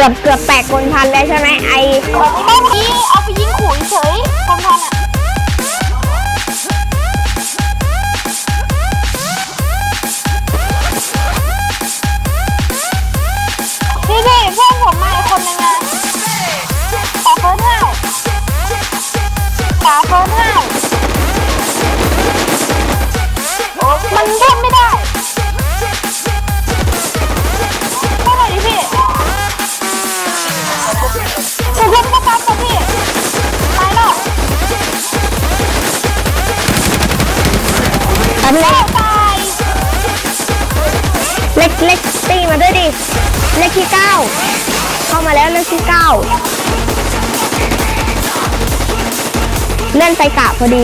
กือบเกือบแตกคนพันแล้วใช่ไหมไอแบบนี้ไม่พีเอาไปยิงขู่เฉยคนพันอะนี่พี่เพื่อนผมมาอีกคนนึงนะตาเฟิร์นห้าวตาเฟิร์นห้ามันเล่นไม่ได้ อันเล็กตายเล็กเล็กตีมาด้วยดิ เลขที่เก้าเข้ามาแล้วเลขที่เก้าเล่นไปกะพอดี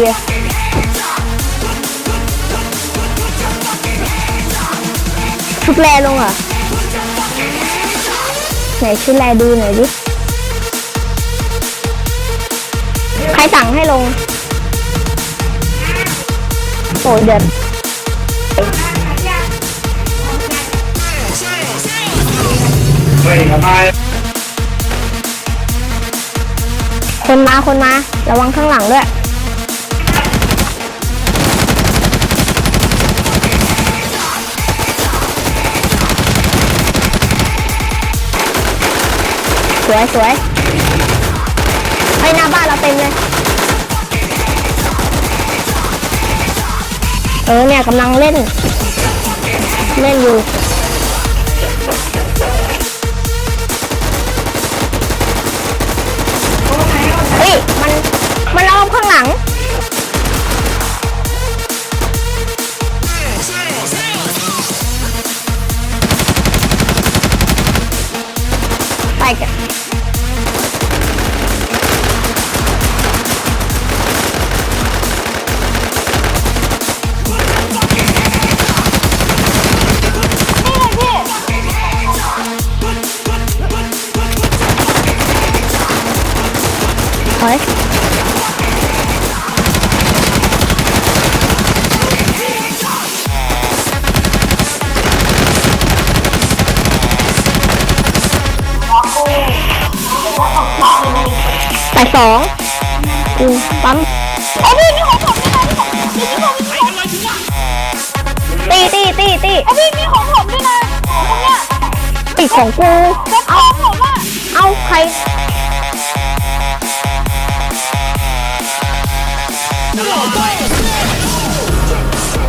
ชุดแลลงเหรอไหนชุดแลดูหน่อยดิ ใครสั่งให้ลง โอ้ยเดี๋ยวเฮ้ยทำไมคนมาคนมา ระวังข้างหลังด้วย สวยสวยไปหน้าบ้านเราเต็มเลย เออเนี่ยกำลังเล่น เล่นอยู่เฮ้ยมัน มันล้อมข้างหลังไปกัน อยไปสองอืมปั๊มไอ้พี่มีของผมด้วยนะพี่ผมมีของมีของตีตีตีตีไอ้พี่มีของผมด้วยนะของผมเนี่ยปีกของกูแล้วของผมอะเอาใคร